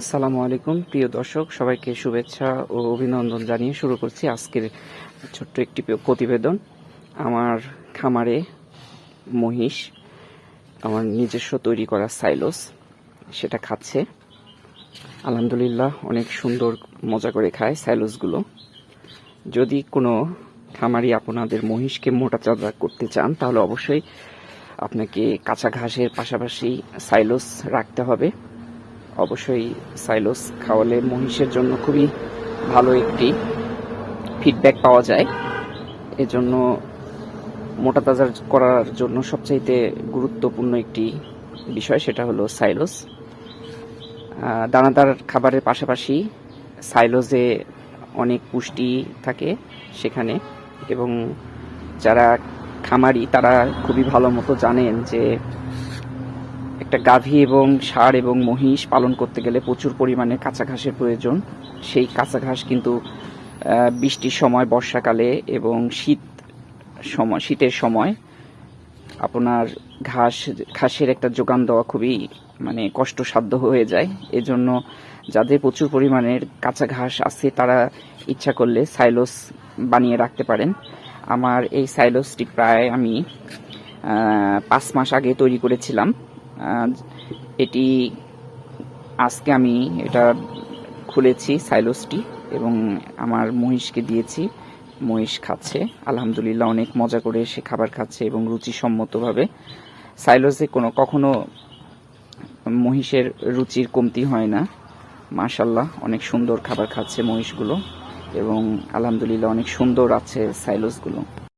আসসালামু আলাইকুম, প্রিয় দর্শক, সবাইকে শুভেচ্ছা ও অভিনন্দন জানিয়ে শুরু করছি আজকের ছোট্ট একটি প্রতিবেদন। আমার খামারে মহিষ, আমার নিজস্ব তৈরি করা সাইলোস, সেটা খাচ্ছে। আলহামদুলিল্লাহ, অনেক সুন্দর মজা করে খায় সাইলোসগুলো। যদি কোনো খামারি আপনাদের মহিষকে মোটা চাঁদা করতে চান, তাহলে অবশ্যই আপনাকে কাঁচা ঘাসের পাশাপাশি সাইলোস রাখতে হবে। অবশ্যই সাইলোস খাওয়ালে মহিষের জন্য খুবই ভালো একটি ফিডব্যাক পাওয়া যায়। এজন্য মোটা তাজা করার জন্য সবচাইতে গুরুত্বপূর্ণ একটি বিষয় সেটা হলো সাইলোস। দানাদার খাবারের পাশাপাশি সাইলোজে অনেক পুষ্টি থাকে সেখানে এবং যারা খামারি তারা খুবই ভালো মতো জানেন যে একটা গাভী এবং ষাঁড় এবং মহিষ পালন করতে গেলে প্রচুর পরিমাণে কাঁচা ঘাসের প্রয়োজন। সেই কাঁচা ঘাস কিন্তু বৃষ্টির সময়, বর্ষাকালে এবং শীত সময়, শীতের সময় আপনার ঘাস, ঘাসের একটা যোগান দেওয়া খুবই মানে কষ্টসাধ্য হয়ে যায়। এজন্য যাদের প্রচুর পরিমাণের কাঁচা ঘাস আছে, তারা ইচ্ছা করলে সাইলোস বানিয়ে রাখতে পারেন। আমার এই সাইলোসটি প্রায় আমি পাঁচ মাস আগে তৈরি করেছিলাম। এটি আজকে আমি এটা খুলেছি, সাইলোসটি, এবং আমার মহিষকে দিয়েছি। মহিষ খাচ্ছে। আলহামদুলিল্লাহ অনেক মজা করে সে খাবার খাচ্ছে এবং রুচিসম্মতভাবে। সাইলোসে কোনো, কখনো মহিষের রুচির কমতি হয় না। মাশাল্লাহ অনেক সুন্দর খাবার খাচ্ছে মহিষগুলো এবং আলহামদুলিল্লাহ অনেক সুন্দর আছে সাইলোসগুলো।